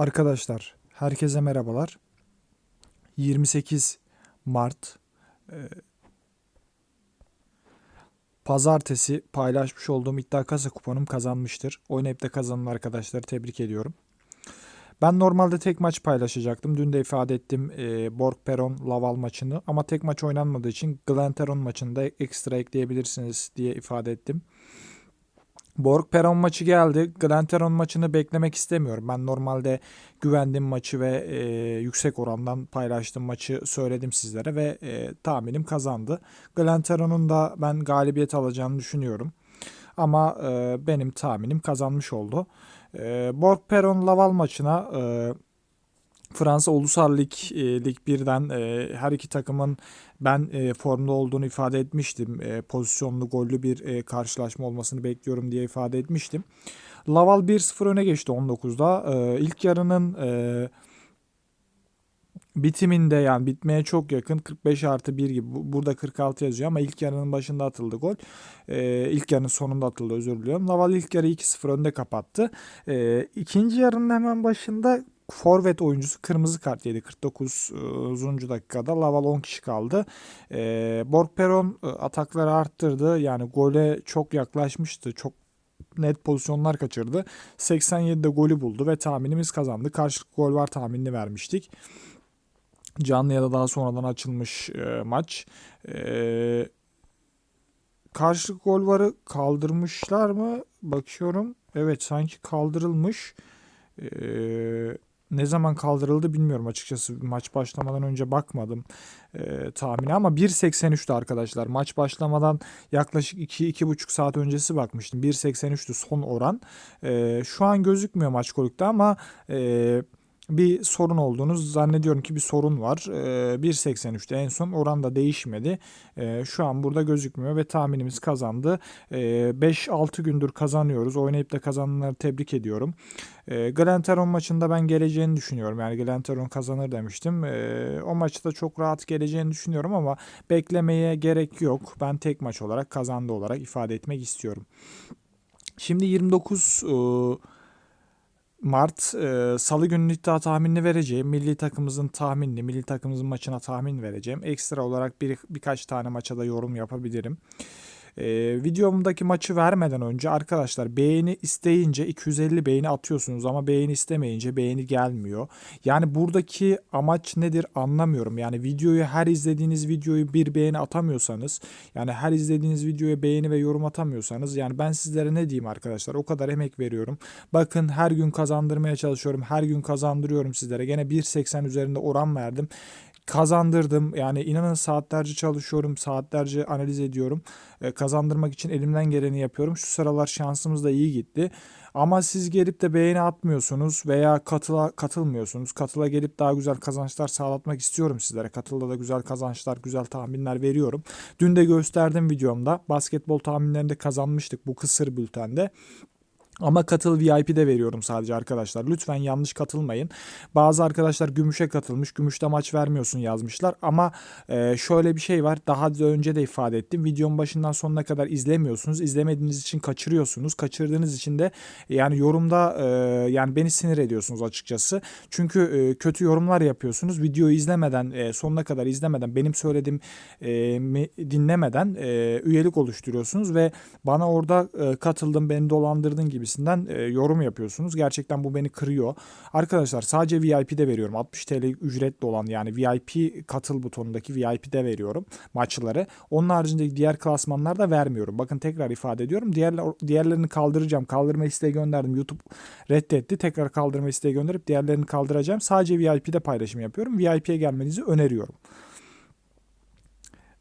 Arkadaşlar, herkese merhabalar. 28 Mart e, Pazartesi paylaşmış olduğum iddia kasa kuponum kazanmıştır. Oynayıp da kazanan arkadaşları tebrik ediyorum. Ben normalde tek maç paylaşacaktım. Dün de ifade ettim e, Borg Peron Laval maçını ama tek maç oynanmadığı için Glenteron maçını da ekstra ekleyebilirsiniz diye ifade ettim. Borg Peron maçı geldi. Glenteron maçını beklemek istemiyorum. Ben normalde güvendiğim maçı ve e, yüksek orandan paylaştığım maçı söyledim sizlere ve e, tahminim kazandı. Glenteron'un da ben galibiyet alacağını düşünüyorum. Ama e, benim tahminim kazanmış oldu. E, Borg Peron Laval maçına e, Fransa Ulusal Lig e, Lig 1'den e, her iki takımın ben e, formda olduğunu ifade etmiştim. E, pozisyonlu gollü bir e, karşılaşma olmasını bekliyorum diye ifade etmiştim. Laval 1-0 öne geçti 19'da. E, ilk yarının e, bitiminde yani bitmeye çok yakın 45 artı 1 gibi Bu- burada 46 yazıyor ama ilk yarının başında atıldı gol. E, ilk yarının sonunda atıldı özür diliyorum. Laval ilk yarı 2-0 önde kapattı. E, ikinci yarının hemen başında forvet oyuncusu kırmızı kart yedi 49. dakikada. Laval 10 kişi kaldı. E, Borgperon atakları arttırdı. Yani gole çok yaklaşmıştı. Çok net pozisyonlar kaçırdı. 87'de golü buldu ve tahminimiz kazandı. Karşılıklı gol var tahminini vermiştik. Canlı ya da daha sonradan açılmış e, maç. E, karşılık gol varı kaldırmışlar mı? Bakıyorum. Evet sanki kaldırılmış. E, ne zaman kaldırıldı bilmiyorum açıkçası. Maç başlamadan önce bakmadım e, tahmini ama 1.83'tü arkadaşlar. Maç başlamadan yaklaşık 2-2,5 saat öncesi bakmıştım. 1.83'tü son oran. E, şu an gözükmüyor maç golükte ama e, bir sorun olduğunu zannediyorum ki bir sorun var. Ee, 1.83'te en son oran da değişmedi. Ee, şu an burada gözükmüyor ve tahminimiz kazandı. Ee, 5-6 gündür kazanıyoruz. Oynayıp da kazananları tebrik ediyorum. Ee, Glenteron maçında ben geleceğini düşünüyorum. Yani Glenteron kazanır demiştim. Ee, o maçta çok rahat geleceğini düşünüyorum ama beklemeye gerek yok. Ben tek maç olarak kazandı olarak ifade etmek istiyorum. Şimdi 29 e, Mart e, Salı günü iddia tahminini vereceğim. Milli takımımızın tahminini, milli takımımızın maçına tahmin vereceğim. Ekstra olarak bir birkaç tane maça da yorum yapabilirim. E, videomdaki maçı vermeden önce arkadaşlar beğeni isteyince 250 beğeni atıyorsunuz ama beğeni istemeyince beğeni gelmiyor. Yani buradaki amaç nedir anlamıyorum. Yani videoyu her izlediğiniz videoyu bir beğeni atamıyorsanız yani her izlediğiniz videoya beğeni ve yorum atamıyorsanız yani ben sizlere ne diyeyim arkadaşlar o kadar emek veriyorum. Bakın her gün kazandırmaya çalışıyorum. Her gün kazandırıyorum sizlere. Gene 1.80 üzerinde oran verdim kazandırdım. Yani inanın saatlerce çalışıyorum, saatlerce analiz ediyorum. E, kazandırmak için elimden geleni yapıyorum. Şu sıralar şansımız da iyi gitti. Ama siz gelip de beğeni atmıyorsunuz veya katıla katılmıyorsunuz. Katıla gelip daha güzel kazançlar sağlatmak istiyorum sizlere. Katılda da güzel kazançlar, güzel tahminler veriyorum. Dün de gösterdim videomda. Basketbol tahminlerinde kazanmıştık bu kısır bültende. Ama katıl VIP'de veriyorum sadece arkadaşlar. Lütfen yanlış katılmayın. Bazı arkadaşlar gümüşe katılmış. Gümüşte maç vermiyorsun yazmışlar. Ama e, şöyle bir şey var. Daha da önce de ifade ettim. Videonun başından sonuna kadar izlemiyorsunuz. İzlemediğiniz için kaçırıyorsunuz. Kaçırdığınız için de yani yorumda e, yani beni sinir ediyorsunuz açıkçası. Çünkü e, kötü yorumlar yapıyorsunuz. Videoyu izlemeden e, sonuna kadar izlemeden benim söylediğim e, dinlemeden e, üyelik oluşturuyorsunuz ve bana orada e, katıldın beni dolandırdın gibisinden e, yorum yapıyorsunuz. Gerçekten bu beni kırıyor. Arkadaşlar sadece VIP'de veriyorum. 60 TL ücretli olan yani VIP katıl butonundaki VIP'de veriyorum maçları. Onun haricinde diğer klasmanlarda vermiyorum. Bakın tekrar ifade ediyorum. Diğerler, diğerlerini kaldıracağım. Kaldırma isteği gönderdim. YouTube reddetti. Tekrar kaldırma isteği gönderip diğerlerini kaldıracağım. Sadece VIP'de paylaşım yapıyorum. VIP'ye gelmenizi öneriyorum.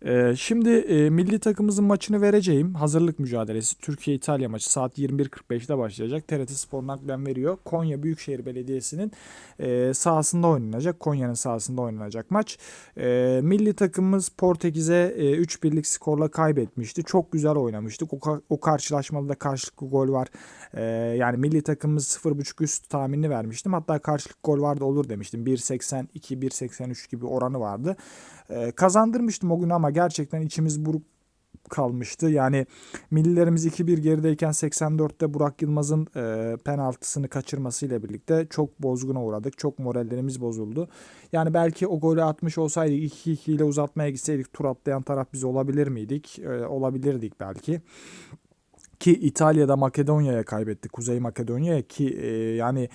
Ee, şimdi e, milli takımımızın maçını vereceğim. Hazırlık mücadelesi Türkiye-İtalya maçı saat 21.45'te başlayacak. TRT Spor naklen veriyor. Konya Büyükşehir Belediyesi'nin e, sahasında oynanacak. Konya'nın sahasında oynanacak maç. E, milli takımımız Portekiz'e e, 3 birlik skorla kaybetmişti. Çok güzel oynamıştık. O, ka- o karşılaşmada da karşılıklı gol var. Yani milli takımımız 0.5 üst tahminini vermiştim. Hatta karşılıklı gol vardı olur demiştim. 1.82, 1.83 gibi oranı vardı. E, kazandırmıştım o gün ama gerçekten içimiz buruk kalmıştı. Yani millilerimiz 2-1 gerideyken 84'te Burak Yılmaz'ın e, penaltısını kaçırmasıyla birlikte çok bozguna uğradık. Çok morallerimiz bozuldu. Yani belki o golü atmış olsaydı 2-2 ile uzatmaya gitseydik tur atlayan taraf biz olabilir miydik? E, olabilirdik belki. Ki İtalya'da Makedonya'ya kaybetti. Kuzey Makedonya'ya ki e, yani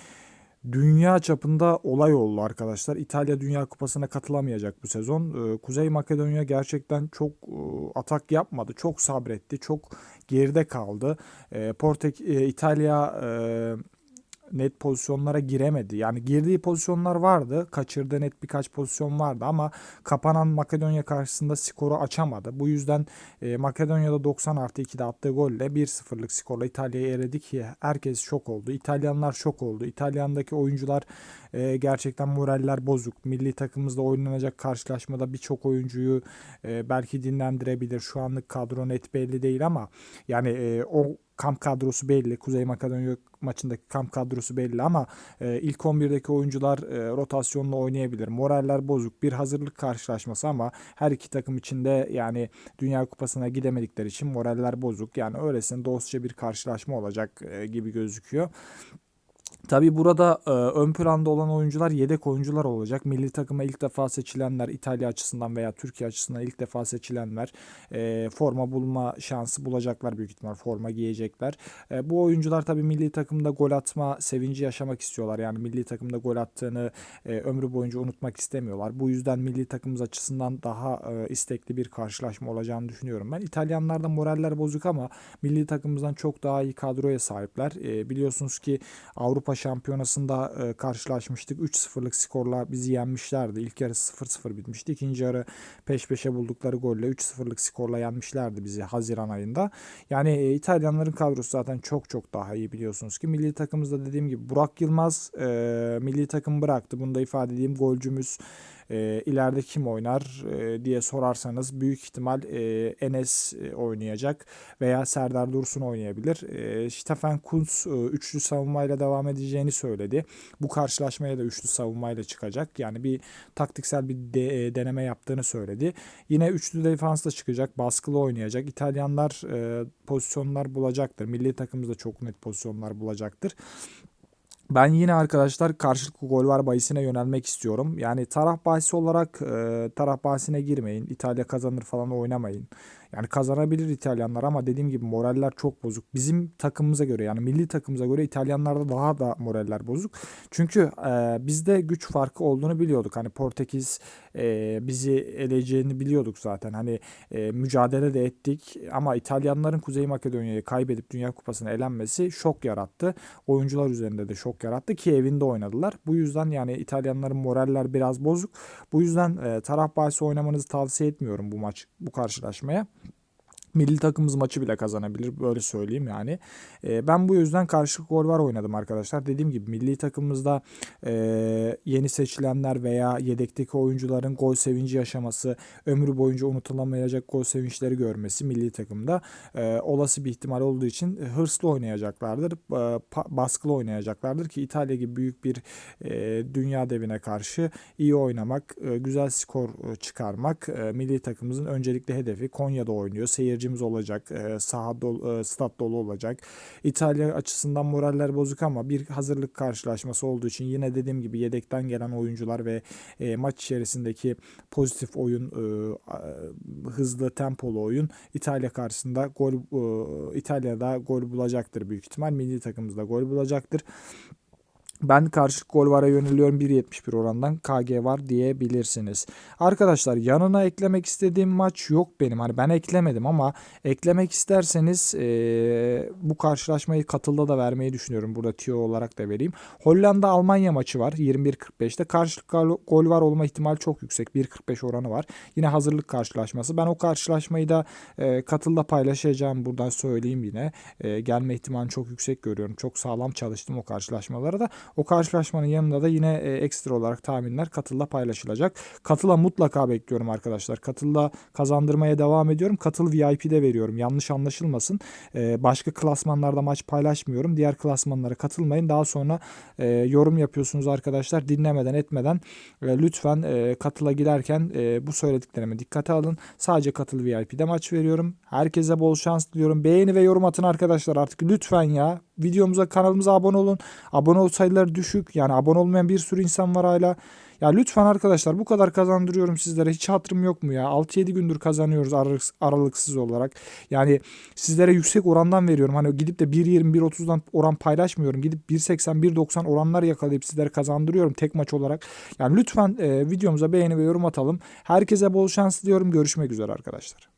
dünya çapında olay oldu arkadaşlar. İtalya Dünya Kupası'na katılamayacak bu sezon. E, Kuzey Makedonya gerçekten çok e, atak yapmadı. Çok sabretti. Çok geride kaldı. E, Portek e, İtalya e, net pozisyonlara giremedi. Yani girdiği pozisyonlar vardı. Kaçırdığı net birkaç pozisyon vardı ama kapanan Makedonya karşısında skoru açamadı. Bu yüzden e, Makedonya'da 90 artı 2'de attığı golle 1-0'lık skorla İtalya'ya eredi ki herkes şok oldu. İtalyanlar şok oldu. İtalyan'daki oyuncular e, gerçekten moraller bozuk. Milli takımımızda oynanacak karşılaşmada birçok oyuncuyu e, belki dinlendirebilir. Şu anlık kadro net belli değil ama yani e, o kamp kadrosu belli. Kuzey Makedonya maçındaki kamp kadrosu belli ama e, ilk 11'deki oyuncular e, rotasyonla oynayabilir. Moraller bozuk. Bir hazırlık karşılaşması ama her iki takım içinde yani Dünya Kupası'na gidemedikleri için moraller bozuk. Yani öylesine dostça bir karşılaşma olacak e, gibi gözüküyor. Tabi burada e, ön planda olan oyuncular yedek oyuncular olacak. Milli takıma ilk defa seçilenler İtalya açısından veya Türkiye açısından ilk defa seçilenler e, forma bulma şansı bulacaklar büyük ihtimal forma giyecekler. E, bu oyuncular tabi milli takımda gol atma sevinci yaşamak istiyorlar. Yani milli takımda gol attığını e, ömrü boyunca unutmak istemiyorlar. Bu yüzden milli takımımız açısından daha e, istekli bir karşılaşma olacağını düşünüyorum ben. İtalyanlarda moraller bozuk ama milli takımımızdan çok daha iyi kadroya sahipler. E, biliyorsunuz ki Avrupa Şampiyonası'nda e, karşılaşmıştık. 3-0'lık skorla bizi yenmişlerdi. İlk yarı 0-0 bitmişti. İkinci yarı peş peşe buldukları golle 3-0'lık skorla yenmişlerdi bizi Haziran ayında. Yani e, İtalyanların kadrosu zaten çok çok daha iyi biliyorsunuz ki. Milli takımımızda dediğim gibi Burak Yılmaz e, milli takım bıraktı. Bunu da ifade edeyim. Golcümüz e, ileride kim oynar e, diye sorarsanız büyük ihtimal e, Enes e, oynayacak veya Serdar Dursun oynayabilir. E, Stefan Kuntz e, üçlü savunmayla devam edeceğini söyledi. Bu karşılaşmaya da üçlü savunmayla çıkacak. Yani bir taktiksel bir de, e, deneme yaptığını söyledi. Yine üçlü defansla çıkacak. Baskılı oynayacak. İtalyanlar e, pozisyonlar bulacaktır. Milli takımımız çok net pozisyonlar bulacaktır. Ben yine arkadaşlar karşılıklı gol var bahisine yönelmek istiyorum. Yani taraf bahisi olarak e, taraf bahisine girmeyin. İtalya kazanır falan oynamayın. Yani kazanabilir İtalyanlar ama dediğim gibi moraller çok bozuk. Bizim takımımıza göre yani milli takımımıza göre İtalyanlarda daha da moraller bozuk. Çünkü e, bizde güç farkı olduğunu biliyorduk. Hani Portekiz e, bizi eleyeceğini biliyorduk zaten. Hani e, mücadele de ettik ama İtalyanların Kuzey Makedonya'yı kaybedip Dünya Kupası'na elenmesi şok yarattı. Oyuncular üzerinde de şok yarattı ki evinde oynadılar. Bu yüzden yani İtalyanların moraller biraz bozuk. Bu yüzden e, taraf bahsi oynamanızı tavsiye etmiyorum bu maç bu karşılaşmaya. Milli takımımız maçı bile kazanabilir böyle söyleyeyim yani. E, ben bu yüzden karşılık gol var oynadım arkadaşlar. Dediğim gibi milli takımımızda e, yeni seçilenler veya yedekteki oyuncuların gol sevinci yaşaması, ömrü boyunca unutulamayacak gol sevinçleri görmesi milli takımda e, olası bir ihtimal olduğu için hırslı oynayacaklardır. E, baskılı oynayacaklardır ki İtalya gibi büyük bir e, dünya devine karşı iyi oynamak, e, güzel skor e, çıkarmak e, milli takımımızın öncelikli hedefi. Konya'da oynuyor. Seyirci seyircimiz olacak. E, saha dolu, e, stat dolu olacak. İtalya açısından moraller bozuk ama bir hazırlık karşılaşması olduğu için yine dediğim gibi yedekten gelen oyuncular ve e, maç içerisindeki pozitif oyun, e, hızlı tempolu oyun İtalya karşısında gol e, İtalya'da gol bulacaktır büyük ihtimal. Milli takımımızda gol bulacaktır. Ben karşılık gol vara yöneliyorum 1.71 orandan KG var diyebilirsiniz. Arkadaşlar yanına eklemek istediğim maç yok benim. Hani ben eklemedim ama eklemek isterseniz e, bu karşılaşmayı katılda da vermeyi düşünüyorum. Burada tiyo olarak da vereyim. Hollanda Almanya maçı var 21.45'te. Karşılık gol var olma ihtimali çok yüksek. 1.45 oranı var. Yine hazırlık karşılaşması. Ben o karşılaşmayı da e, katılda paylaşacağım. Buradan söyleyeyim yine. E, gelme ihtimali çok yüksek görüyorum. Çok sağlam çalıştım o karşılaşmalara da. O karşılaşmanın yanında da yine e, ekstra olarak tahminler Katıl'la paylaşılacak. Katıl'a mutlaka bekliyorum arkadaşlar. Katıl'la kazandırmaya devam ediyorum. Katıl VIP'de veriyorum. Yanlış anlaşılmasın. E, başka klasmanlarda maç paylaşmıyorum. Diğer klasmanlara katılmayın. Daha sonra e, yorum yapıyorsunuz arkadaşlar. Dinlemeden etmeden e, lütfen e, Katıl'a girerken e, bu söylediklerime dikkate alın. Sadece Katıl VIP'de maç veriyorum. Herkese bol şans diliyorum. Beğeni ve yorum atın arkadaşlar artık lütfen ya. Videomuza kanalımıza abone olun. Abone ol sayıları düşük. Yani abone olmayan bir sürü insan var hala. Ya lütfen arkadaşlar bu kadar kazandırıyorum sizlere. Hiç hatırım yok mu ya? 6-7 gündür kazanıyoruz aralık- aralıksız olarak. Yani sizlere yüksek orandan veriyorum. Hani gidip de 1.20 1.30'dan oran paylaşmıyorum. Gidip 1.80 1.90 oranlar yakalayıp sizlere kazandırıyorum tek maç olarak. Yani lütfen e, videomuza beğeni ve yorum atalım. Herkese bol şans diliyorum. Görüşmek üzere arkadaşlar.